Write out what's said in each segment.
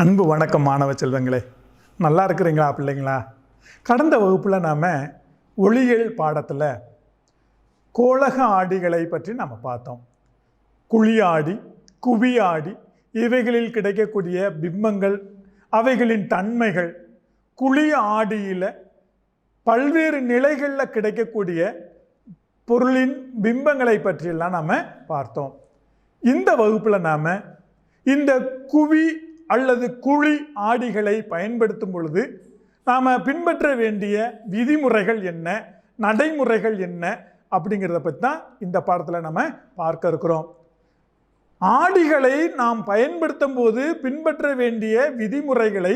அன்பு வணக்கம் மாணவ செல்வங்களே. நல்லா இருக்கிறீங்களா பிள்ளைங்களா? கடந்த வகுப்பில் நாம் ஒளியியல் பாடத்தில் கோலக ஆடிகளை பற்றி நம்ம பார்த்தோம். குழியாடி குவியாடி இவைகளில் கிடைக்கக்கூடிய பிம்பங்கள் அவைகளின் தன்மைகள் குழி ஆடியில் பல்வேறு நிலைகளில் கிடைக்கக்கூடிய பொருளின் பிம்பங்களை பற்றியெல்லாம் நாம் பார்த்தோம். இந்த வகுப்பில் நாம் இந்த குவி அல்லது குழி ஆடிகளை பயன்படுத்தும் பொழுது நாம் பின்பற்ற வேண்டிய விதிமுறைகள் என்ன நடைமுறைகள் என்ன அப்படிங்கிறத பற்றி தான் இந்த பாடத்தில் நம்ம பார்க்க இருக்கிறோம். ஆடிகளை நாம் பயன்படுத்தும் போது பின்பற்ற வேண்டிய விதிமுறைகளை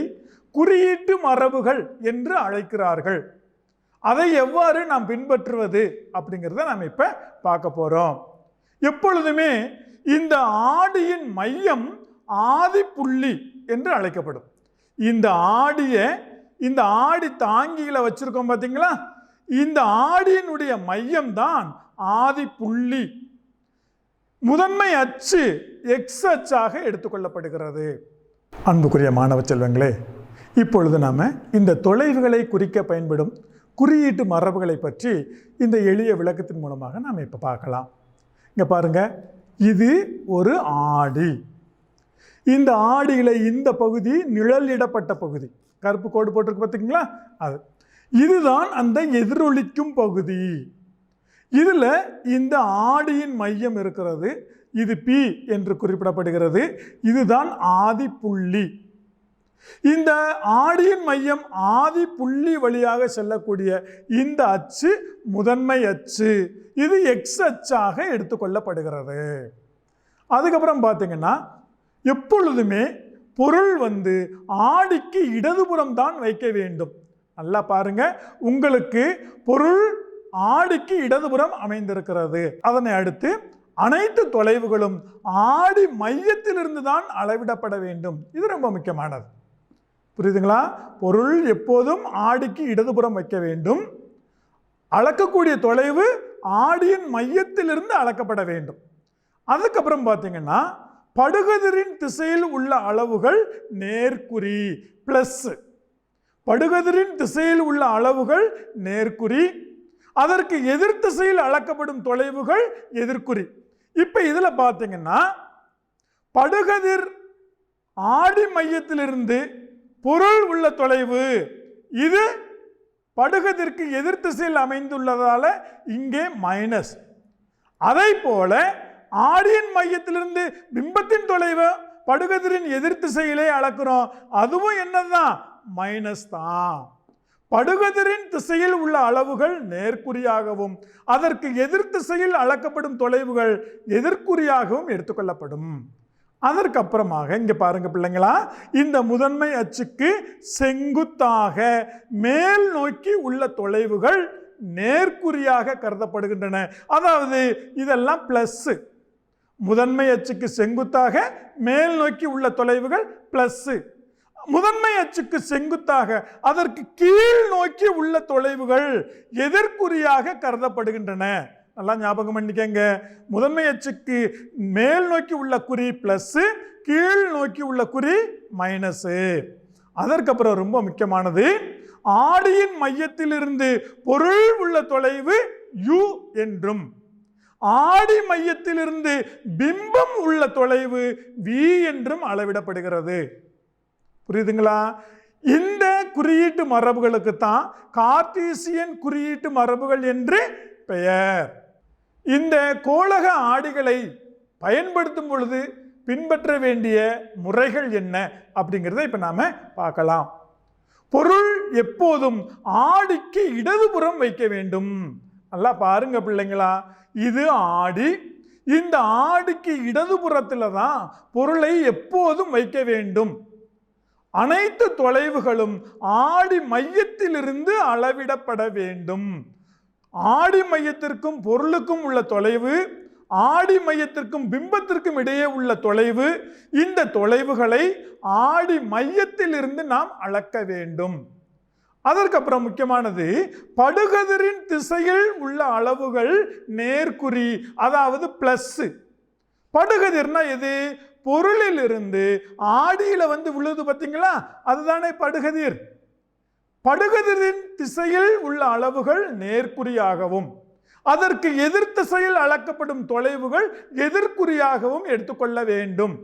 குறியீட்டு மரபுகள் என்று அழைக்கிறார்கள். அதை எவ்வாறு நாம் பின்பற்றுவது அப்படிங்கிறத நாம் இப்போ பார்க்க போகிறோம் எப்பொழுதுமே இந்த ஆடியின் மையம் ஆதிப்புள்ளி என்று அழைக்கப்படும். இந்த ஆடியை இந்த ஆடி தாங்கியில் வச்சுருக்கோம் பார்த்தீங்களா இந்த ஆடியினுடைய மையம்தான் ஆதிப்புள்ளி. ஆதி புள்ளி முதன்மை அச்சு எக்ஸ் அச்சாக எடுத்துக்கொள்ளப்படுகிறது. அன்புக்குரிய மாணவ செல்வங்களே இப்பொழுது நாம் இந்த தொலைவுகளை குறிக்க பயன்படும் குறியீட்டு மரபுகளை பற்றி இந்த எளிய விளக்கத்தின் மூலமாக நாம் இப்போ பார்க்கலாம். இங்கே பாருங்க இது ஒரு ஆடி. இந்த ஆடியில் இந்த பகுதி நிழலிடப்பட்ட பகுதி. கருப்பு கோடு போட்டிருக்கு பார்த்தீங்களா அது. இதுதான் அந்த எதிரொலிக்கும் பகுதி. இதில் இந்த ஆடியின் மையம் இருக்கிறது. இது பி என்று குறிப்பிடப்படுகிறது. இதுதான் ஆதி புள்ளி. இந்த ஆடியின் மையம் ஆதி புள்ளி வழியாக செல்லக்கூடிய இந்த அச்சு முதன்மை அச்சு. இது எக்ஸ் அச்சாக எடுத்துக்கொள்ளப்படுகிறது அதுக்கப்புறம் பார்த்தீங்கன்னா எப்பொழுதுமே பொருள் வந்து ஆடிக்கு இடதுபுறம் தான் வைக்க வேண்டும். நல்லா பாருங்க. உங்களுக்கு பொருள் ஆடிக்கு இடதுபுறம் அமைந்திருக்கிறது. அதனை அடுத்து அனைத்து தொலைவுகளும் ஆடி மையத்திலிருந்து தான் அளவிடப்பட வேண்டும். இது ரொம்ப முக்கியமானது. புரியுதுங்களா? பொருள் எப்போதும் ஆடிக்கு இடதுபுறம் வைக்க வேண்டும். அளக்கக்கூடிய தொலைவு ஆடியின் மையத்திலிருந்து அளக்கப்பட வேண்டும். அதுக்கப்புறம் பார்த்தீங்கன்னா படுகதிரின் திசையில் உள்ள அளவுகள் நேர்குறி ப்ளஸ் படுகதிரின் திசையில் உள்ள அளவுகள் நேர்குறி. அதற்கு எதிர் திசையில் அளக்கப்படும் தொலைவுகள் எதிர்குறி. இப்போ இதில் பார்த்தீங்கன்னா படுகதிர் ஆடி மையத்திலிருந்து பொருள் உள்ள தொலைவு இது படுகதிற்கு எதிர் திசையில் அமைந்துள்ளதால் இங்கே மைனஸ் அதை போல ஆடியின் மையத்திலிருந்து பிம்பத்தின் தொலைவு படுகதிரின் எதிர் திசையிலே அளக்கிறோம். அதுவும் என்னதான் மைனஸ் தான். படுகதிரின் திசையில் உள்ள அளவுகள் நேர்குறியாகவும் அதற்கு எதிர் திசையில் அளக்கப்படும் தொலைவுகள் எதிர்குறியாகவும் எடுத்துக்கொள்ளப்படும். அதற்கப்புறமாக இங்கே பாருங்க பிள்ளைங்களா இந்த முதன்மை அச்சுக்கு செங்குத்தாக மேல் நோக்கி உள்ள தொலைவுகள் நேர்குறியாக கருதப்படுகின்றன. அதாவது இதெல்லாம் ப்ளஸ்ஸு முதன்மை அச்சுக்கு செங்குத்தாக மேல் நோக்கி உள்ள தொலைவுகள் ப்ளஸ்ஸு. முதன்மை அச்சுக்கு செங்குத்தாக அதற்கு கீழ் நோக்கி உள்ள தொலைவுகள் எதிர்குறியாக கருதப்படுகின்றன. நல்லா ஞாபகம் பண்ணிக்கங்க. முதன்மை அச்சுக்கு மேல் நோக்கி உள்ள குறி ப்ளஸ்ஸு கீழ் நோக்கி உள்ள குறி மைனஸு. அதற்கப்புறம் ரொம்ப முக்கியமானது ஆடியின் மையத்திலிருந்து பொருள் உள்ள தொலைவு யு என்றும். ஆடி மையத்திலிருந்து பிம்பம் உள்ள தொலைவு வி என்றும் அளவிடப்படுகிறது. புரியுதுங்களா? இந்த குறியீட்டு மரபுகளுக்கு தான் கார்டீசியன் குறியீட்டு மரபுகள் என்று பெயர். இந்த கோலக ஆடிகளை பயன்படுத்தும் பொழுது பின்பற்ற வேண்டிய முறைகள் என்ன அப்படிங்கிறத இப்போ நாம் பார்க்கலாம். பொருள் எப்போதும் ஆடிக்கு இடதுபுறம் வைக்க வேண்டும். நல்லா பாருங்க பிள்ளைங்களா. இது ஆடி இந்த ஆடிக்கு இடதுபுறத்தில் தான் பொருளை எப்போதும் வைக்க வேண்டும். அனைத்து தொலைவுகளும் ஆடி மையத்திலிருந்து அளவிடப்பட வேண்டும். ஆடி மையத்திற்கும் பொருளுக்கும் உள்ள தொலைவு ஆடி மையத்திற்கும் பிம்பத்திற்கும் இடையே உள்ள தொலைவு இந்த தொலைவுகளை ஆடி மையத்திலிருந்து நாம் அளக்க வேண்டும். அதற்கப்புறம் முக்கியமானது படுகதிரின் திசையில் உள்ள அளவுகள் நேர்குறி அதாவது ப்ளஸ்ஸு படுகதிர்னா எது? பொருளிலிருந்து ஆடியில் வந்து விழுது பார்த்தீங்களா? அதுதானே படுகதிர். படுகதிரின் திசையில் உள்ள அளவுகள் நேர்குறியாகவும் அதற்கு எதிர் திசையில் அளக்கப்படும் தொலைவுகள் எதிர்குறியாகவும் எடுத்துக்கொள்ள வேண்டும்.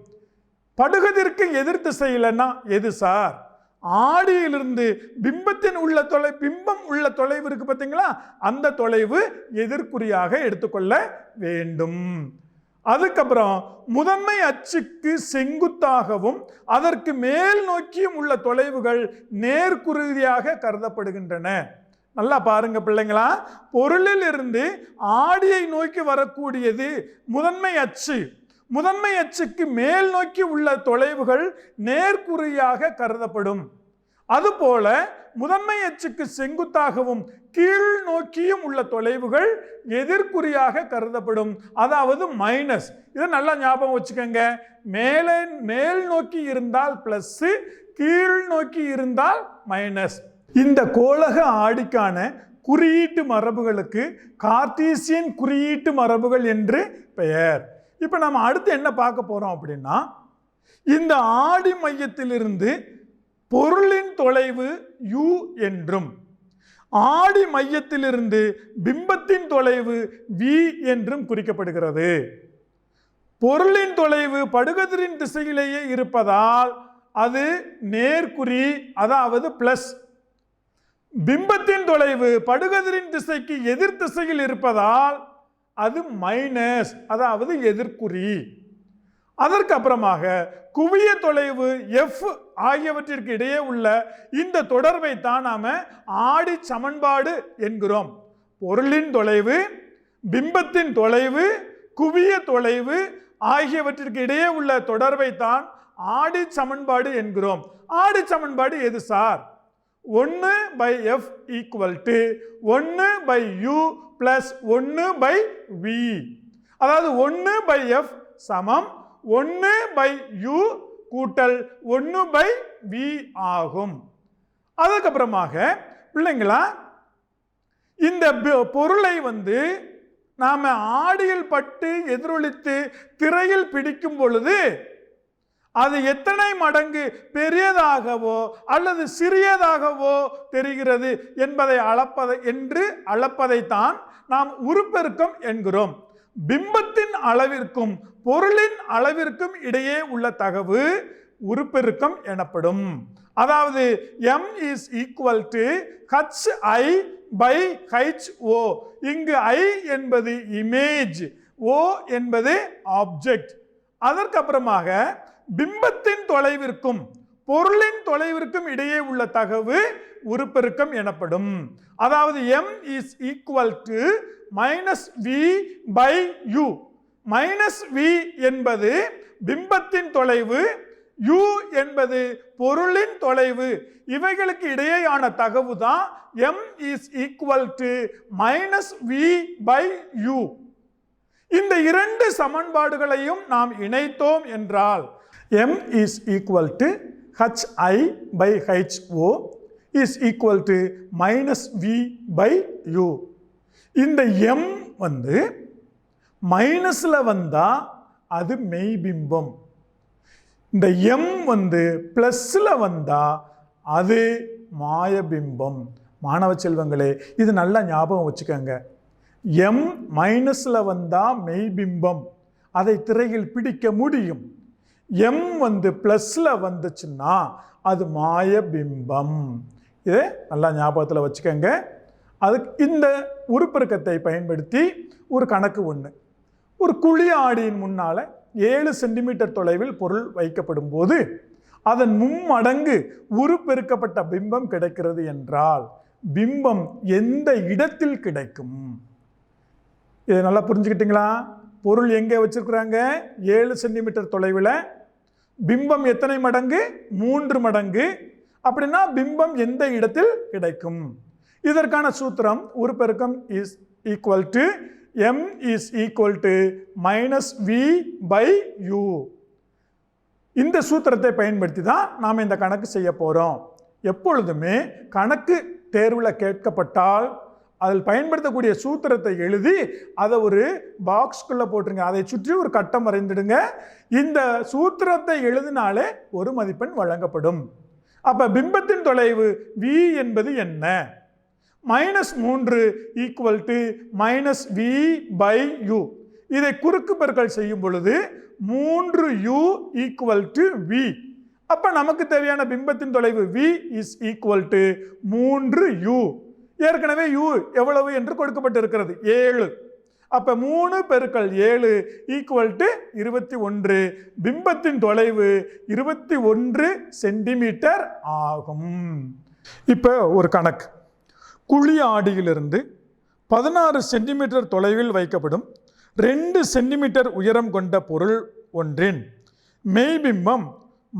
படுகதிற்கு எதிர் திசையிலன்னா எது சார்? ஆடியிலிருந்து பிம்பத்தின் உள்ள தொலை பிம்பம் உள்ள தொலைவு இருக்கு பார்த்தீங்களா? அந்த தொலைவு எதிர்குறியாக எடுத்துக்கொள்ள வேண்டும். அதுக்கப்புறம் முதன்மை அச்சுக்கு செங்குத்தாகவும் அதற்கு மேல் நோக்கியும் உள்ள தொலைவுகள் நேர்குருதியாக கருதப்படுகின்றன. நல்லா பாருங்க பிள்ளைங்களா. பொருளில் இருந்து ஆடியை நோக்கி வரக்கூடியது முதன்மை அச்சு. முதன்மை அச்சுக்கு மேல் நோக்கி உள்ள தொலைவுகள் நேர்குறியாக கருதப்படும். அதுபோல முதன்மை அச்சுக்கு செங்குத்தாகவும் கீழ் நோக்கியும் உள்ள தொலைவுகள் எதிர்குறியாக கருதப்படும். அதாவது மைனஸ் இதை நல்லா ஞாபகம் வச்சுக்கோங்க. மேலே மேல் நோக்கி இருந்தால் ப்ளஸ்ஸு கீழ் நோக்கி இருந்தால் மைனஸ் இந்த கோலக ஆடிக்கான குறியீட்டு மரபுகளுக்கு கார்த்தீசியன் குறியீட்டு மரபுகள் என்று பெயர். இப்போ நம்ம அடுத்து என்ன பார்க்க போகிறோம் அப்படின்னா இந்த ஆடி மையத்திலிருந்து பொருளின் தொலைவு u என்றும் ஆடி மையத்திலிருந்து பிம்பத்தின் தொலைவு v என்றும் குறிக்கப்படுகிறது. பொருளின் தொலைவு படுகதிரின் திசையிலேயே இருப்பதால் அது நேர்குறி அதாவது பிளஸ் பிம்பத்தின் தொலைவு படுகதிரின் திசைக்கு எதிர் திசையில் இருப்பதால் அது மைனஸ் அதாவது எதிர்குறி. அதற்கு அப்புறமாக குவிய தொலைவு எஃப் ஆகியவற்றிற்கு இடையே உள்ள இந்த தொடர்பை தான் நாம் ஆடி சமன்பாடு என்கிறோம். பொருளின் தொலைவு பிம்பத்தின் தொலைவு குவிய தொலைவு ஆகியவற்றிற்கு இடையே உள்ள தொடர்பை தான் ஆடி சமன்பாடு என்கிறோம். ஆடி சமன்பாடு எது சார்? ஒன்று பை எஃப் ஈக்குவல் டு ஒன்று பை யூ ப்ளஸ் ஒன்று பை வி அதாவது ஒன்று பை எஃப் சமம் ஒன்று பை யூ கூட்டல் ஒன்று பை வி ஆகும். அதுக்கப்புறமாக பிள்ளைங்களா இந்த பொருளை வந்து நாம் ஆடியில் பட்டு எதிரொலித்து திரையில் பிடிக்கும் பொழுது அது எத்தனை மடங்கு பெரியதாகவோ அல்லது சிறியதாகவோ தெரிகிறது என்பதை அளப்பதை என்று அளப்பதைத்தான் நாம் உருப்பெருக்கம் என்கிறோம். பிம்பத்தின் அளவிற்கும் பொருளின் அளவிற்கும் இடையே உள்ள தகவு உருப்பெருக்கம் எனப்படும். அதாவது M is equal to H I by H O இங்கு ஐ என்பது இமேஜ் ஓ என்பது ஆப்ஜெக்ட் அதற்கப்புறமாக பிம்பத்தின் தொலைவிற்கும் பொருளின் தொலைவிற்கும் இடையே உள்ள தகவு உருப்பெருக்கம் எனப்படும். அதாவது M is equal to minus V by U minus V என்பது பிம்பத்தின் தொலைவு u என்பது பொருளின் தொலைவு. இவைகளுக்கு இடையேயான தகவு தான் M is equal to minus V by U இந்த இரண்டு சமன்பாடுகளையும் நாம் இணைத்தோம் என்றால் m is equal to HI by by is equal is minus V minus V by U இந்த m வந்து மைனஸில் வந்தால் அது மெய்பிம்பம். இந்த எம் வந்து ப்ளஸ்ஸில் வந்தால் அது மாயபிம்பம். மாணவ செல்வங்களே இது நல்லா ஞாபகம் வச்சுக்கோங்க. எம் மைனஸில் வந்தால் மெய்பிம்பம். அதை திரையில் பிடிக்க முடியும். எம் வந்து ப்ளஸில் வந்துச்சுன்னா அது மாய பிம்பம் இதை நல்லா ஞாபகத்தில் வச்சுக்கோங்க. அதுக்கு இந்த உருப்பெருக்கத்தை பயன்படுத்தி ஒரு கணக்கு ஒன்று ஒரு குழி ஆடியின் முன்னால் ஏழு சென்டிமீட்டர் தொலைவில் பொருள் வைக்கப்படும் போது அதன் மும்மடங்கு உருப்பெருக்கப்பட்ட பிம்பம் கிடைக்கிறது என்றால் பிம்பம் எந்த இடத்தில் கிடைக்கும்? இதை நல்லா புரிஞ்சுக்கிட்டீங்களா? பொருள் எங்கே வச்சுருக்குறாங்க? ஏழு சென்டிமீட்டர் தொலைவில் பிம்பம் எத்தனை மடங்கு? மூன்று மடங்கு. அப்படின்னா பிம்பம் எந்த இடத்தில் கிடைக்கும்? இதற்கான சூத்திரம் உருப்பெருக்கம் is equal to M is equal to minus V by U இந்த சூத்திரத்தை பயன்படுத்தி தான் நாம் இந்த கணக்கு செய்ய போகிறோம் எப்பொழுதுமே கணக்கு தேர்வில் கேட்கப்பட்டால் அதில் பயன்படுத்தக்கூடிய சூத்திரத்தை எழுதி அதை ஒரு பாக்ஸ்குள்ளே போட்டுருங்க. அதை சுற்றி ஒரு கட்டம் வரைந்துடுங்க. இந்த சூத்திரத்தை எழுதினாலே ஒரு மதிப்பெண் வழங்கப்படும். அப்போ பிம்பத்தின் தொலைவு வி என்பது என்ன? மைனஸ் மூன்று equal to minus V by U இதை குறுக்கு பெருக்கல் செய்யும் பொழுது மூன்று யூ ஈக்குவல் டு வி அப்போ நமக்கு தேவையான பிம்பத்தின் தொலைவு வி இஸ் ஈக்குவல் டு மூன்று யூ ஏற்கனவே யூ எவ்வளவு என்று கொடுக்கப்பட்டிருக்கிறது? ஏழு. அப்போ மூணு பெருக்கல் ஏழு ஈக்குவல் டு இருபத்தி ஒன்று. பிம்பத்தின் தொலைவு இருபத்தி ஒன்று சென்டிமீட்டர் ஆகும். இப்போ ஒரு கணக்கு. குழி ஆடியிலிருந்து பதினாறு சென்டிமீட்டர் தொலைவில் வைக்கப்படும் ரெண்டு சென்டிமீட்டர் உயரம் கொண்ட பொருள் ஒன்றின் மெய்பிம்பம்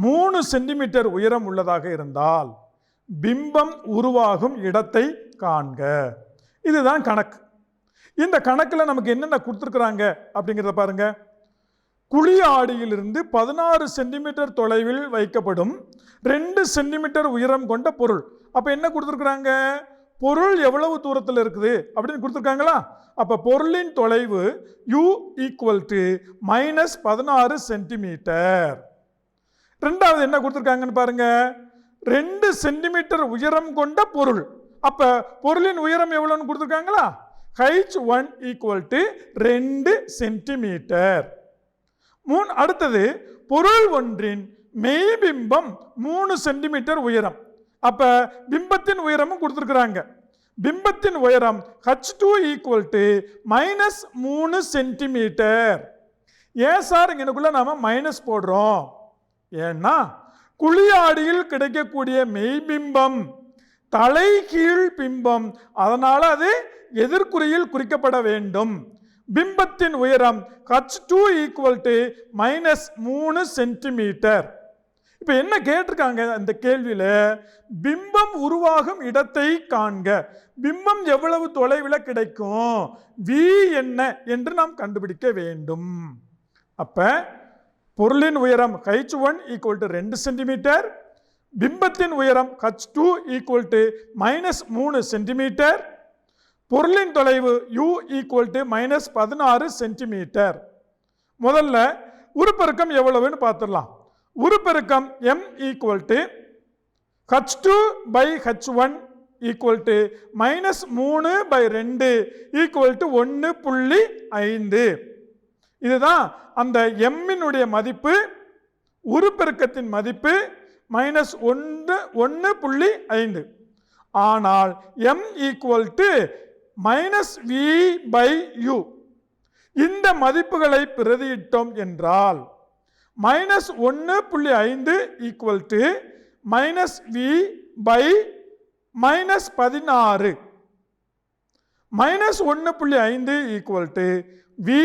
மூணு சென்டிமீட்டர் உயரம் உள்ளதாக இருந்தால் பிம்பம் உருவாகும் இடத்தை காண்க. இதுதான் கணக்கு. இந்த கணக்கில் நமக்கு என்னென்ன கொடுத்துருக்குறாங்க அப்படிங்கிறத பாருங்க. குழி ஆடியிலிருந்து பதினாறு சென்டிமீட்டர் தொலைவில் வைக்கப்படும் ரெண்டு சென்டிமீட்டர் உயரம் கொண்ட பொருள். அப்போ என்ன கொடுத்துருக்குறாங்க? பொருள் எவ்வளவு தூரத்தில் இருக்குது அப்படின்னு கொடுத்துருக்காங்களா? அப்போ பொருளின் தொலைவு u ஈக்குவல் டு மைனஸ் பதினாறு சென்டிமீட்டர். ரெண்டாவது என்ன கொடுத்துருக்காங்கன்னு பாருங்கள் ரெண்டு சென்டிமீட்டர் உயரம் கொண்ட பொருள். அப்போ பொருளின் உயரம் எவ்வளோன்னு கொடுத்துருக்காங்களா? ஹைச் ஒன் ஈக்குவல் டு ரெண்டு சென்டிமீட்டர் மூணு அடுத்தது பொருள் ஒன்றின் மெய்பிம்பம் மூணு சென்டிமீட்டர் உயரம். அப்போ பிம்பத்தின் உயரமும் கொடுத்துருக்குறாங்க. பிம்பத்தின் உயரம் H two equal to minus மூணு சென்டிமீட்டர் ஏன் சார் இங்கனுக்குள்ள நாம் மைனஸ் போடுறோம்? ஏன்னா குழியாடியில் கிடைக்கக்கூடிய மெய்பிம்பம் தலைகீழ் பிம்பம். அதனால் அது எதிர்குறியில் குறிக்கப்பட வேண்டும். பிம்பத்தின் உயரம் H two equal to minus மூணு சென்டிமீட்டர் இப்போ என்ன கேட்டிருக்காங்க அந்த கேள்வியில்? பிம்பம் உருவாகும் இடத்தை காண்க. பிம்பம் எவ்வளவு தொலைவில் கிடைக்கும்? வி என்ன என்று நாம் கண்டுபிடிக்க வேண்டும். அப்போ பொருளின் உயரம் ஹைச் ஒன் ஈக்குவல் டு ரெண்டு சென்டிமீட்டர் பிம்பத்தின் உயரம் H two equal to minus மூணு சென்டிமீட்டர் பொருளின் தொலைவு யூ ஈக்குவல் டு மைனஸ் பதினாறு சென்டிமீட்டர் முதல்ல உருப்பெருக்கம் எவ்வளவுன்னு பார்த்துடலாம். உருப்பெருக்கம் M equal to H two by H one equal to minus மூணு பை ரெண்டு ஈக்குவல் டு ஒன்று புள்ளி ஐந்து. இதுதான் அந்த எம்மினுடைய மதிப்பு உருப்பெருக்கத்தின் மதிப்பு மைனஸ் ஒன்று ஒன்று புள்ளி ஐந்து. ஆனால் M equal to minus V by U இந்த மதிப்புகளை பிரதியிட்டோம் என்றால் மைனஸ் ஒன்று புள்ளி ஐந்து equal to minus V by minus பதினாறு. மைனஸ் ஒன்று புள்ளி ஐந்து ஈக்குவல் டு வி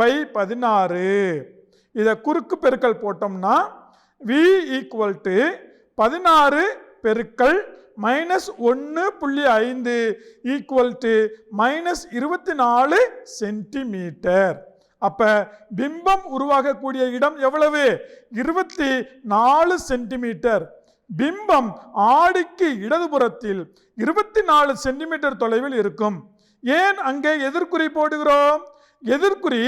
பை பதினாறு. இதை குறுக்கு பெருக்கல் போட்டோம்னா வி ஈக்குவல் டு பதினாறு பெருக்கல் மைனஸ் ஒன்று புள்ளி ஐந்து ஈக்குவல் டு மைனஸ் இருபத்தி நாலு சென்டிமீட்டர் அப்போ பிம்பம் உருவாகக்கூடிய இடம் எவ்வளவு? இருபத்தி நாலு சென்டிமீட்டர் பிம்பம் ஆடிக்கு இடதுபுறத்தில் இருபத்தி நாலு சென்டிமீட்டர் தொலைவில் இருக்கும். ஏன் அங்கே எதிர்குறி போடுகிறோம்? எதிர்குறி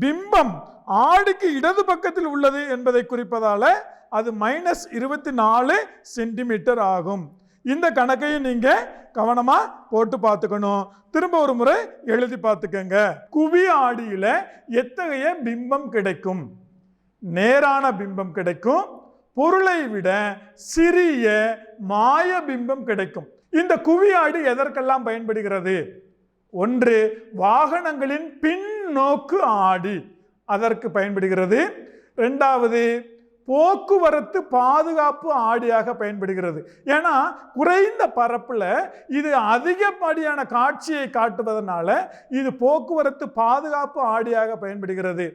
பிம்பம் ஆடிக்கு இடது பக்கத்தில் உள்ளது என்பதை குறிப்பதால் அது மைனஸ் இருபத்தி நாலு சென்டிமீட்டர் ஆகும். இந்த கணக்கையும் நீங்கள் கவனமாக போட்டு பார்த்துக்கணும். திரும்ப ஒரு முறை எழுதி பார்த்துக்கங்க. குவி ஆடியில் எத்தகைய பிம்பம் கிடைக்கும்? நேரான பிம்பம் கிடைக்கும். பொருளை விட சிறிய மாய பிம்பம் கிடைக்கும். இந்த குவி ஆடு எதற்கெல்லாம் பயன்படுகிறது? ஒன்று வாகனங்களின் பின்னோக்கு ஆடி. அதற்கு பயன்படுகிறது. ரெண்டாவது போக்குவரத்து பாதுகாப்பு ஆடியாக பயன்படுகிறது. ஏன்னா குறைந்த பரப்பில் இது அதிகப்படியான காட்சியை காட்டுவதனால இது போக்குவரத்து பாதுகாப்பு ஆடியாக பயன்படுகிறது.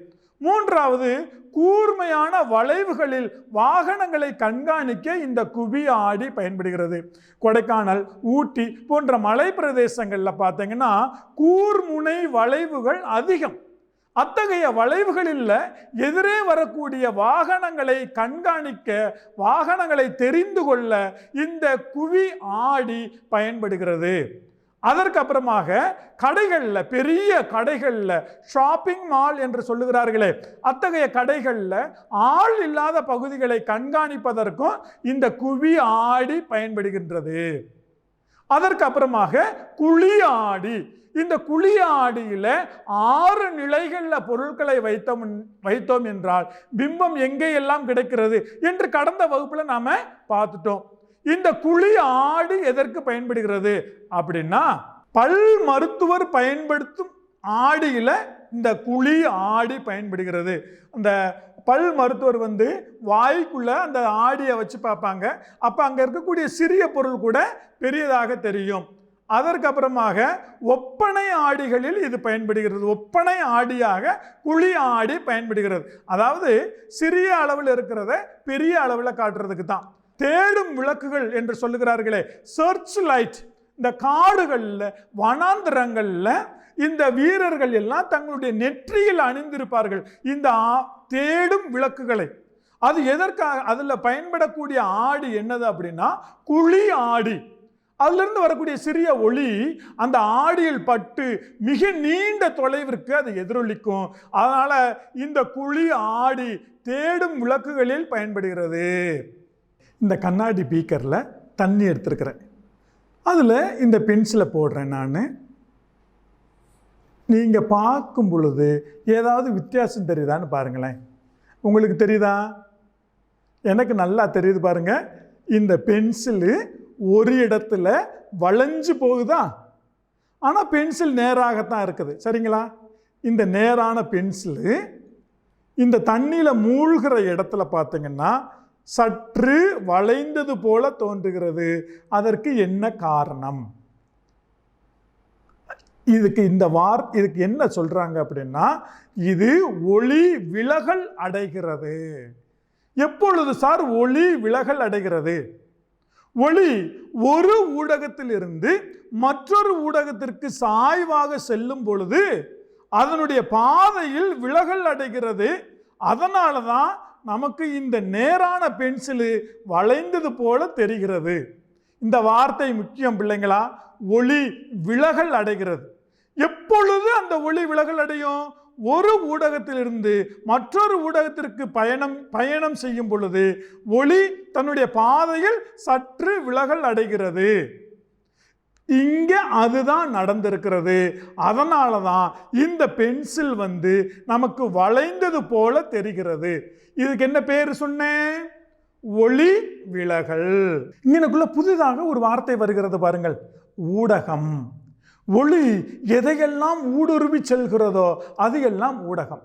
மூன்றாவது கூர்மையான வளைவுகளில் வாகனங்களை கண்காணிக்க இந்த குவி ஆடி பயன்படுகிறது. கொடைக்கானல் ஊட்டி போன்ற மலை பிரதேசங்களில் பார்த்தீங்கன்னா கூர்முனை வளைவுகள் அதிகம். அத்தகைய வளைவுகளில் எதிரே வரக்கூடிய வாகனங்களை கண்காணிக்க வாகனங்களை தெரிந்து கொள்ள இந்த குவி ஆடி பயன்படுகிறது. அதற்கு அப்புறமாக கடைகளில் பெரிய கடைகளில் ஷாப்பிங் மால் என்று சொல்லுகிறார்களே அத்தகைய கடைகளில் ஆள் இல்லாத பகுதிகளை கண்காணிப்பதற்கும் இந்த குவி ஆடி பயன்படுகின்றது. அதற்கு அப்புறமாக குழி ஆடி இந்த குழி ஆறு நிலைகளில் பொருட்களை வைத்தோம் வைத்தோம் என்றால் பிம்பம் எங்கே எல்லாம் கிடைக்கிறது என்று கடந்த வகுப்பில் நாம் பார்த்துட்டோம். இந்த குழி ஆடி எதற்கு பயன்படுகிறது அப்படின்னா பல் மருத்துவர் பயன்படுத்தும் ஆடியில் இந்த குழி ஆடி பயன்படுகிறது. அந்த பல் மருத்துவர் வந்து வாய்க்குள்ளே அந்த ஆடியை வச்சு பார்ப்பாங்க. அப்போ அங்கே இருக்கக்கூடிய சிறிய பொருள் கூட பெரியதாக தெரியும். அதற்கு அப்புறமாக ஒப்பனை ஆடிகளில் இது பயன்படுகிறது. ஒப்பனை ஆடியாக குழி ஆடி பயன்படுகிறது. அதாவது சிறிய அளவில் இருக்கிறத பெரிய அளவில் காட்டுறதுக்கு தான். தேடும் விளக்குகள் என்று சொல்லுகிறார்களே சர்ச் லைட் இந்த காடுகளில் வனாந்திரங்களில் இந்த வீரர்கள் எல்லாம் தங்களுடைய நெற்றியில் அணிந்திருப்பார்கள். இந்த ஆ- தேடும் விளக்குகளை. அது எதற்காக அதில் பயன்படக்கூடிய ஆடி என்னது அப்படின்னா குழி ஆடி. அதிலிருந்து வரக்கூடிய சிறிய ஒளி அந்த ஆடியில் பட்டு மிக நீண்ட தொலைவிற்கு அது எதிரொலிக்கும். அதனால் இந்த குழி ஆடி தேடும் விளக்குகளில் பயன்படுகிறது. இந்த கண்ணாடி பீக்கரில் தண்ணி எடுத்திருக்கிறேன். அதில் இந்த பென்சிலை போடுறேன் நான். நீங்கள் பார்க்கும் பொழுது ஏதாவது வித்தியாசம் தெரியுதான்னு பாருங்களேன். உங்களுக்கு தெரியுதா? எனக்கு நல்லா தெரியுது பாருங்கள் இந்த பென்சிலு ஒரு இடத்துல வளைஞ்சு போகுதா? ஆனால் பென்சில் நேராகத்தான் இருக்குது. சரிங்களா? இந்த நேரான பென்சிலு இந்த தண்ணியில் மூழ்கிற இடத்துல பார்த்தீங்கன்னா சற்று வளைந்தது போல தோன்றுகிறது. அதற்கு என்ன காரணம்? இதுக்கு இந்த வார் இதுக்கு என்ன சொல்கிறாங்க அப்படின்னா இது ஒளி விலகல் அடைகிறது. எப்பொழுது சார் ஒளி விலகல் அடைகிறது? ஒளி ஒரு ஊடகத்திலிருந்து மற்றொரு ஊடகத்திற்கு சாய்வாக செல்லும் பொழுது அதனுடைய பாதையில் விலகல் அடைகிறது. அதனால தான் நமக்கு இந்த நேரான பென்சிலு வளைந்தது போல தெரிகிறது. இந்த வார்த்தை முக்கியம் பிள்ளைங்களா. ஒளி விலகல் அடைகிறது. எப்பொழுது அந்த ஒளி விலகல் அடையும்? ஒரு ஊடகத்திலிருந்து மற்றொரு ஊடகத்திற்கு பயணம் பயணம் செய்யும் பொழுது ஒளி தன்னுடைய பாதையில் சற்று விலகல் அடைகிறது. இங்கே அதுதான் நடந்திருக்கிறது. அதனால தான் இந்த பென்சில் வந்து நமக்கு வளைந்தது போல தெரிகிறது. இதுக்கு என்ன பேர் சொன்னேன்? ஒளி விலகல். இங்கனக்குள்ள புதிதாக ஒரு வார்த்தை வருகிறது பாருங்கள். ஊடகம். ஒளி எதையெல்லாம் ஊடுருவி செல்கிறதோ அது எல்லாம் ஊடகம்.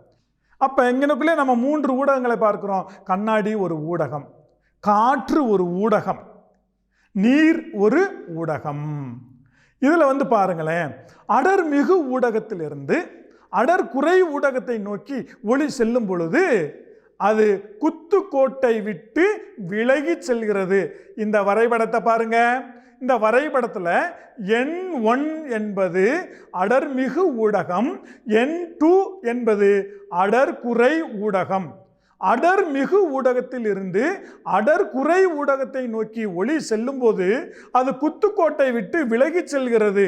அப்போ இங்கனக்குள்ளே நம்ம மூன்று ஊடகங்களை பார்க்குறோம். கண்ணாடி ஒரு ஊடகம் காற்று ஒரு ஊடகம் நீர் ஒரு ஊடகம். இதில் வந்து பாருங்களேன் அடர் மிகு ஊடகத்திலிருந்து அடர் குறை ஊடகத்தை நோக்கி ஒளி செல்லும் பொழுது அது குத்துக்கோட்டை விட்டு விலகி செல்கிறது. இந்த வரைபடத்தை பாருங்கள் இந்த வரைபடத்தில் என் ஒன் என்பது அடர்மிகு ஊடகம் என் டூ என்பது அடர்குறை ஊடகம். அடர்மிகு ஊடகத்தில் இருந்து அடர் குறை ஊடகத்தை நோக்கி ஒளி செல்லும்போது அது குத்துக்கோட்டை விட்டு விலகிச் செல்கிறது.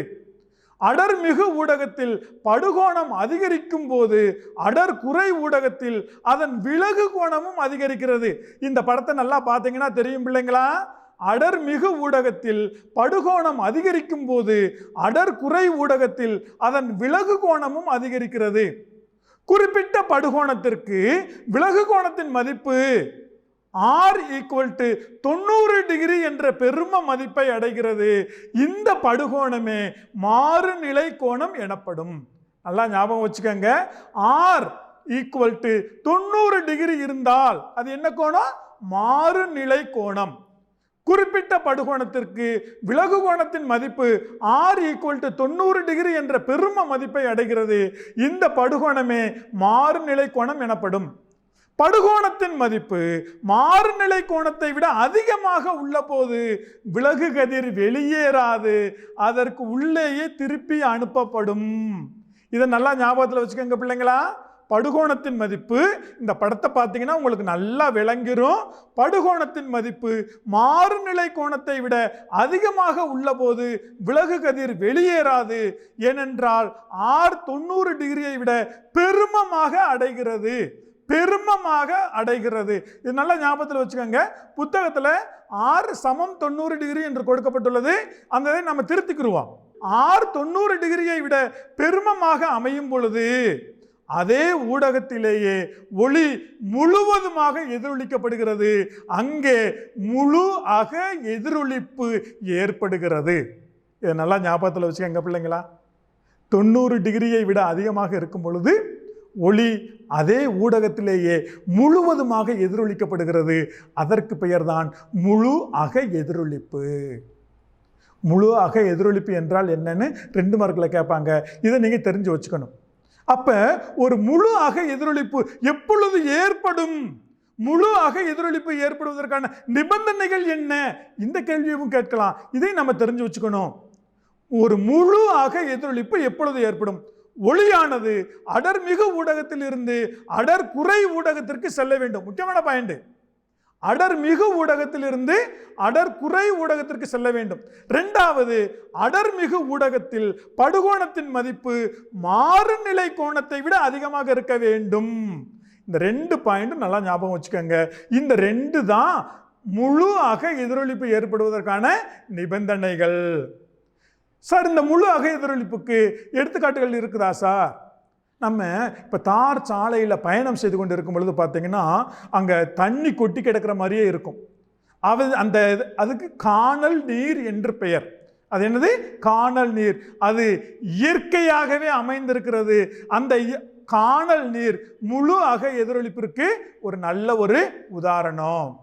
அடர்மிகு ஊடகத்தில் படுகோணம் அதிகரிக்கும் போது அடர்குறை ஊடகத்தில் அதன் விலகு கோணமும் அதிகரிக்கிறது. இந்த படத்தை நல்லா பார்த்தீங்கன்னா தெரியும் பிள்ளைங்களா? அடர் மிகு ஊடகத்தில் படுகோணம் அதிகரிக்கும் போது அடர் குறை ஊடகத்தில் அதன் விலகு கோணமும் அதிகரிக்கிறது. குறிப்பிட்ட படுகோணத்திற்கு விலகு கோணத்தின் மதிப்பு ஆர் ஈக்குவல் டு தொண்ணூறு டிகிரி என்ற பெரும மதிப்பை அடைகிறது. இந்த படுகோணமே மாறுநிலை கோணம் எனப்படும். நல்லா ஞாபகம் வச்சுக்கோங்க. ஆர் ஈக்குவல் டு தொண்ணூறு டிகிரி இருந்தால் அது என்ன கோணம்? மாறுநிலை கோணம். குறிப்பிட்ட படுகோணத்திற்கு விலகு கோணத்தின் மதிப்பு ஆர் ஈக்குவல் டு தொண்ணூறு டிகிரி என்ற பெரும மதிப்பை அடைகிறது. இந்த படுகோணமே மாறுநிலை கோணம் எனப்படும். படுகோணத்தின் மதிப்பு மாறுநிலை கோணத்தை விட அதிகமாக உள்ள போது விலகு கதிர் வெளியேறாது. அதற்கு உள்ளேயே திருப்பி அனுப்பப்படும். இதை நல்லா ஞாபகத்தில் வச்சுக்கோங்க பிள்ளைங்களா. படுகோணத்தின் மதிப்பு இந்த படத்தை பார்த்தீங்கன்னா உங்களுக்கு நல்லா விளங்கிரும். படுகோணத்தின் மதிப்பு மாறுநிலை கோணத்தை விட அதிகமாக உள்ளபோது விலகு கதிர் வெளியேறாது. ஏனென்றால் ஆர் தொண்ணூறு டிகிரியை விட பெருமமாக அடைகிறது. பெருமமாக அடைகிறது. இது நல்லா ஞாபகத்தில் வச்சுக்கோங்க. புத்தகத்தில் ஆறு சமம் தொண்ணூறு டிகிரி என்று கொடுக்கப்பட்டுள்ளது. அந்த இதை நம்ம திருத்திக்கிடுவோம் ஆர் தொண்ணூறு டிகிரியை விட பெருமமாக அமையும் பொழுது அதே ஊடகத்திலேயே ஒளி முழுவதுமாக எதிரொலிக்கப்படுகிறது. அங்கே முழு அக எதிரொலிப்பு ஏற்படுகிறது. இதை நல்லா ஞாபகத்தில் வச்சுக்கோங்க பிள்ளைங்களா. தொண்ணூறு டிகிரியை விட அதிகமாக இருக்கும் பொழுது ஒளி அதே ஊடகத்திலேயே முழுவதுமாக எதிரொலிக்கப்படுகிறது. அதற்கு பெயர்தான் முழு அக எதிரொலிப்பு. முழு அக எதிரொலிப்பு என்றால் என்னன்னு ரெண்டு மார்க்கில் கேட்பாங்க. இதை நீங்கள் தெரிஞ்சு வச்சுக்கணும். அப்போ ஒரு முழு அக எதிரொலிப்பு எப்பொழுது ஏற்படும்? முழு அக எதிரொலிப்பு ஏற்படுவதற்கான நிபந்தனைகள் என்ன? இந்த கேள்வியும் கேட்கலாம். இதை நம்ம தெரிஞ்சு வச்சுக்கணும். ஒரு முழு அக எதிரொலிப்பு எப்பொழுது ஏற்படும்? ஒளியானது அடர்மிகு ஊடகத்தில் இருந்து அடர் குறை ஊடகத்திற்கு செல்ல வேண்டும். முக்கியமான பாயிண்ட் அடர் மிகு ஊடகத்திலிருந்து அடர் குறை ஊடகத்திற்கு செல்ல வேண்டும். ரெண்டாவது அடர் மிகு ஊடகத்தில் படுகோணத்தின் மதிப்பு மாறுநிலை கோணத்தை விட அதிகமாக இருக்க வேண்டும். இந்த ரெண்டு பாயிண்ட்டும் நல்லா ஞாபகம் வச்சுக்கோங்க. இந்த ரெண்டு தான் முழு அக எதிரொலிப்பு ஏற்படுவதற்கான நிபந்தனைகள். சார் இந்த முழு அக எதிரொலிப்புக்கு எடுத்துக்காட்டுகள் இருக்குதா சார்? நம்ம இப்போ தார் சாலையில் பயணம் செய்து கொண்டு இருக்கும் பொழுது பார்த்தீங்கன்னா அங்கே தண்ணி கொட்டி கிடக்கிற மாதிரியே இருக்கும். அது அந்த இது- அதுக்கு காணல் நீர் என்று பெயர். அது என்னது? காணல் நீர். அது இயற்கையாகவே அமைந்திருக்கிறது. அந்த இய- காணல் நீர் முழு அக எதிரொலிப்பிற்கு ஒரு நல்ல ஒரு உதாரணம்.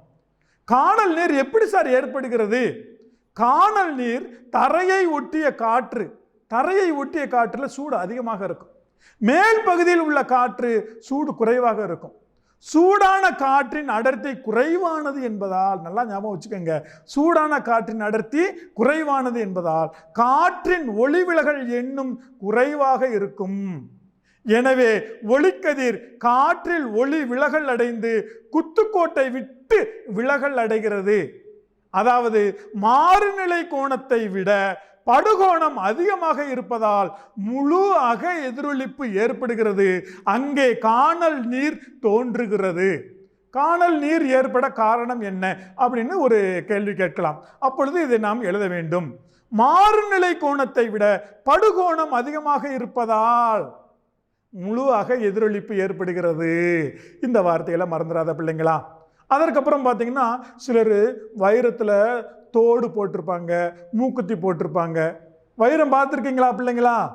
காணல் நீர் எப்படி சார் ஏற்படுகிறது? காணல் நீர் தரையை ஒட்டிய காற்று தரையை ஒட்டிய காற்றில் சூடு அதிகமாக இருக்கும். மேல் பகுதியில் உள்ள காற்று சூடு குறைவாக இருக்கும். சூடான காற்றின் அடர்த்தி குறைவானது என்பதால் நல்லா ஞாபகம் வச்சுக்கோங்க. சூடான காற்றின் அடர்த்தி குறைவானது என்பதால் காற்றின் ஒளிவிலகல் எண்ணும் குறைவாக இருக்கும். எனவே ஒளிக்கதிர் காற்றில் ஒளி விலகல் அடைந்து குத்துக்கோட்டை விட்டு விலகல் அடைகிறது. அதாவது மாறுநிலை கோணத்தை விட படுகோணம் அதிகமாக இருப்பதால் முழு அக எதிரொலிப்பு ஏற்படுகிறது. அங்கே காணல் நீர் தோன்றுகிறது. காணல் நீர் ஏற்பட காரணம் என்ன அப்படின்னு ஒரு கேள்வி கேட்கலாம். அப்பொழுது இதை நாம் எழுத வேண்டும். மாறுநிலை கோணத்தை விட படுகோணம் அதிகமாக இருப்பதால் முழு அக எதிரொலிப்பு ஏற்படுகிறது. இந்த வார்த்தைகளை மறந்துடாத பிள்ளைங்களா. அதற்கப்புறம் பார்த்தீங்கன்னா சிலர் வைரத்தில் தோடு போட்டிருப்பாங்க மூக்குத்தி போட்டிருப்பாங்க. வைரம் பார்த்துருக்கீங்களா பிள்ளைங்களா?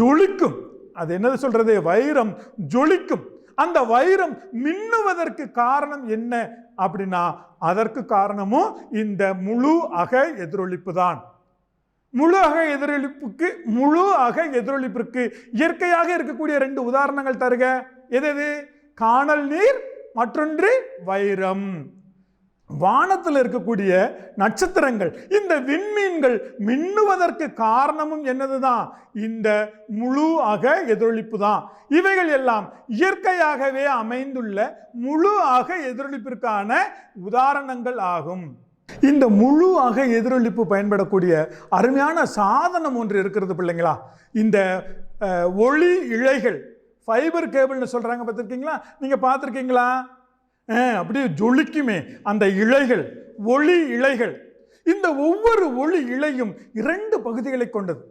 ஜொலிக்கும். அது என்னது சொல்றது? வைரம் ஜொலிக்கும். அந்த வைரம் மின்னுவதற்கு காரணம் என்ன அப்படின்னா அதற்கு காரணமும் இந்த முழு அக எதிரொலிப்பு தான். முழு அக எதிரொலிப்புக்கு முழு அக எதிரொலிப்பிற்கு இயற்கையாக இருக்கக்கூடிய ரெண்டு உதாரணங்கள் தருக. எது எது? காணல் நீர் மற்றொன்று வைரம். வானத்தில் இருக்கக்கூடிய நட்சத்திரங்கள் இந்த விண்மீன்கள் மின்னுவதற்கு காரணமும் என்னதுதான்? இந்த முழு அக எதிரொலிப்பு தான். இவைகள் எல்லாம் இயற்கையாகவே அமைந்துள்ள முழு அக எதிரொலிப்பிற்கான உதாரணங்கள் ஆகும். இந்த முழு அக எதிரொலிப்பு பயன்படக்கூடிய அருமையான சாதனம் ஒன்று இருக்கிறது பிள்ளைங்களா. இந்த ஒளி இழைகள் ஃபைபர் கேபிள்னு சொல்கிறாங்க பார்த்துருக்கீங்களா? நீங்கள் பார்த்துருக்கீங்களா? அப்படியே ஜொலிக்குமே அந்த இழைகள் ஒளி இழைகள் இந்த ஒவ்வொரு ஒளி இழையும் இரண்டு பகுதிகளை கொண்டது.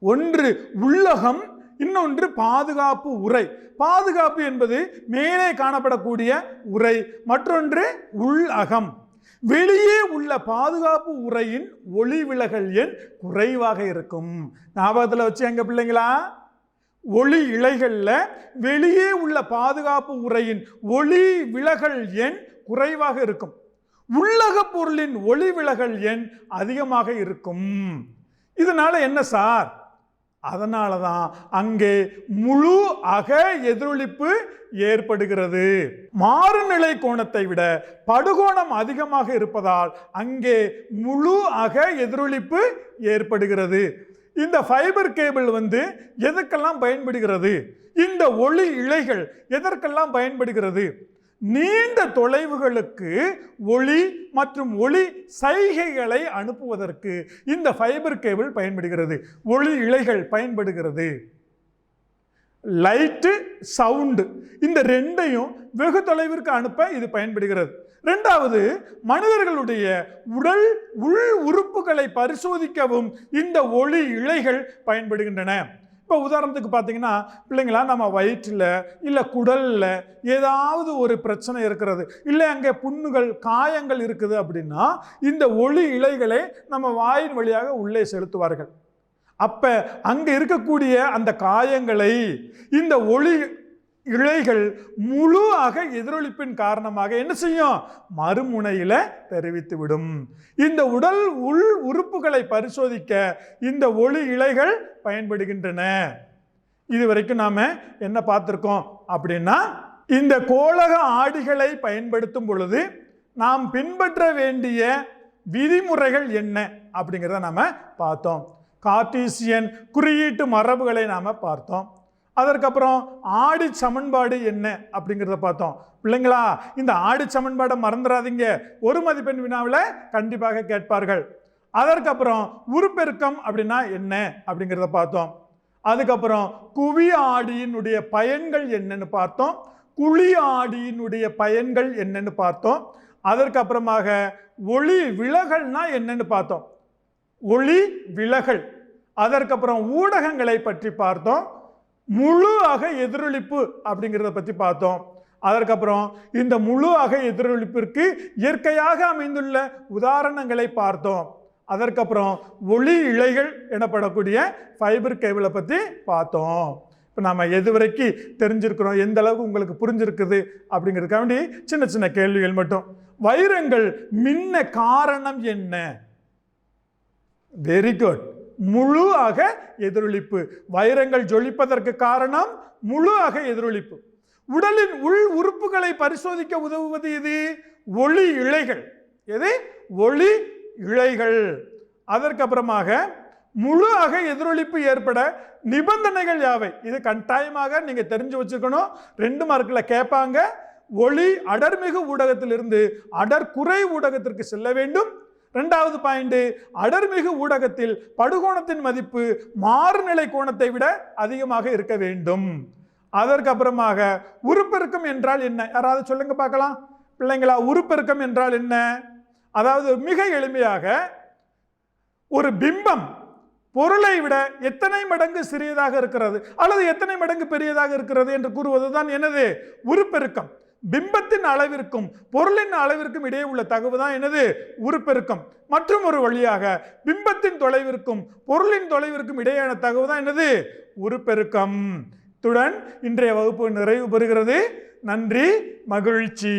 ஒன்று உள்ளகம் இன்னொன்று பாதுகாப்பு உரை. பாதுகாப்பு என்பது மேலே காணப்படக்கூடிய உரை மற்றொன்று உள்ளகம். வெளியே உள்ள பாதுகாப்பு உரையின் ஒளி விலகல் எண் குறைவாக இருக்கும். ஞாபகத்தில் வச்சு எங்க பிள்ளைங்களா? ஒளி இழைகளில் வெளியே உள்ள பாதுகாப்பு உரையின் ஒளி விலகல் எண் குறைவாக இருக்கும். உள்ளக பொருளின் ஒளி விலகல் எண் அதிகமாக இருக்கும். இதனால என்ன சார்? அதனால தான் அங்கே முழு அக எதிரொலிப்பு ஏற்படுகிறது. மாறுநிலை கோணத்தை விட படுகோணம் அதிகமாக இருப்பதால் அங்கே முழு அக எதிரொலிப்பு ஏற்படுகிறது. இந்த ஃபைபர் கேபிள் வந்து எதற்கெல்லாம் பயன்படுகிறது? இந்த ஒளி இழைகள் எதற்கெல்லாம் பயன்படுகிறது? நீண்ட தொலைவுகளுக்கு ஒளி மற்றும் ஒளி சைகைகளை அனுப்புவதற்கு இந்த ஃபைபர் கேபிள் பயன்படுகிறது. ஒளி இழைகள் பயன்படுகிறது. லைட்டு சவுண்டு இந்த ரெண்டையும் வெகு தொலைவிற்கு அனுப்ப இது பயன்படுகிறது. ரெண்டாவது மனிதர்களுடைய உடல் உள் உறுப்புகளை பரிசோதிக்கவும் இந்த ஒளி இழைகள் பயன்படுகின்றன. இப்போ உதாரணத்துக்கு பார்த்தீங்கன்னா பிள்ளைங்களா நம்ம வயிற்றில் இல்லை குடலில் ஏதாவது ஒரு பிரச்சனை இருக்கிறது இல்லை அங்கே புண்ணுகள் காயங்கள் இருக்குது அப்படின்னா இந்த ஒளி இழைகளை நம்ம வாயின் வழியாக உள்ளே செலுத்துவார்கள். அப்போ அங்கே இருக்கக்கூடிய அந்த காயங்களை இந்த ஒளி இழைகள் ஆக எதிரொலிப்பின் காரணமாக என்ன செய்யும்? மறுமுனையில தெரிவித்து விடும் இந்த உடல் உள் உறுப்புகளை பரிசோதிக்க இந்த ஒளி இழைகள் பயன்படுகின்றன. இது வரைக்கும் நாம என்ன பார்த்துருக்கோம் அப்படின்னா இந்த கோலக ஆடிகளை பயன்படுத்தும் பொழுது நாம் பின்பற்ற வேண்டிய விதிமுறைகள் என்ன அப்படிங்கிறத நாம் பார்த்தோம். கார்டீசியன் குறியீட்டு மரபுகளை நாம் பார்த்தோம். அதற்கப்புறம் ஆடு சமன்பாடு என்ன அப்படிங்கிறத பார்த்தோம். பிள்ளைங்களா இந்த ஆடு சமன்பாடை மறந்துடாதீங்க ஒரு மதிப்பெண் வினாவில் கண்டிப்பாக கேட்பார்கள். அதற்கப்புறம் உருப்பெருக்கம் அப்படின்னா என்ன அப்படிங்கிறத பார்த்தோம். அதுக்கப்புறம் குவி ஆடியினுடைய பயன்கள் என்னன்னு பார்த்தோம். குழி ஆடியினுடைய பயன்கள் என்னன்னு பார்த்தோம். அதற்கப்புறமாக ஒளி விலகல்னா என்னன்னு பார்த்தோம். ஒளி விலகல். அதற்கப்புறம் ஊடகங்களை பற்றி பார்த்தோம். முழு அக எதிரொலிப்பு அப்படிங்கிறத பற்றி பார்த்தோம். அதற்கப்புறம் இந்த முழு அக எதிரொலிப்பிற்கு இயற்கையாக அமைந்துள்ள உதாரணங்களை பார்த்தோம். அதற்கப்புறம் ஒளி இழைகள் எனப்படக்கூடிய ஃபைபர் கேபிளை பற்றி பார்த்தோம். இப்போ நாம் எது வரைக்கும் தெரிஞ்சிருக்கிறோம் எந்த அளவுக்கு உங்களுக்கு புரிஞ்சிருக்குது அப்படிங்கிறதுக்காண்டி சின்ன சின்ன கேள்விகள் மட்டும். வைரங்கள் மின்ன காரணம் என்ன? வெரி குட் முழு அக எதிரொலிப்பு. வைரங்கள் ஜொலிப்பதற்கு காரணம் முழு அக எதிரொலிப்பு. உடலின் உள் உறுப்புகளை பரிசோதிக்க உதவுவது இது ஒளி இழைகள். எது? ஒளி இழைகள். அதற்கப்புறமாக முழு அக எதிரொலிப்பு ஏற்பட நிபந்தனைகள் யாவை? இது கட்டாயமாக நீங்கள் தெரிஞ்சு வச்சுக்கணும். ரெண்டு மார்க்கில் கேட்பாங்க. ஒளி அடர்மிகு ஊடகத்திலிருந்து அடர்குறை ஊடகத்திற்கு செல்ல வேண்டும். ரெண்டாவது பாயிண்ட் அடர்மிகு ஊடகத்தில் படுகோணத்தின் மதிப்பு மாறுநிலை கோணத்தை விட அதிகமாக இருக்க வேண்டும். அதற்கு அப்புறமாக உருப்பெருக்கம் என்றால் என்ன? யாராவது சொல்லுங்க பார்க்கலாம். பிள்ளைங்களா உருப்பெருக்கம் என்றால் என்ன? அதாவது மிக எளிமையாக ஒரு பிம்பம் பொருளை விட எத்தனை மடங்கு சிறியதாக இருக்கிறது? அல்லது எத்தனை மடங்கு பெரியதாக இருக்கிறது என்று கூறுவதுதான் என்னது? உருப்பெருக்கம் பிம்பத்தின் அளவிற்கும் பொருளின் அளவிற்கும் இடையே உள்ள தகவு தான் என்னது? உருப்பெருக்கம். மற்றும் ஒரு வழியாக பிம்பத்தின் தொலைவிற்கும் பொருளின் தொலைவிற்கும் இடையேயான தகவு தான் என்னது? உருப்பெருக்கம். இத்துடன் இன்றைய வகுப்பு நிறைவு பெறுகிறது. நன்றி மகிழ்ச்சி.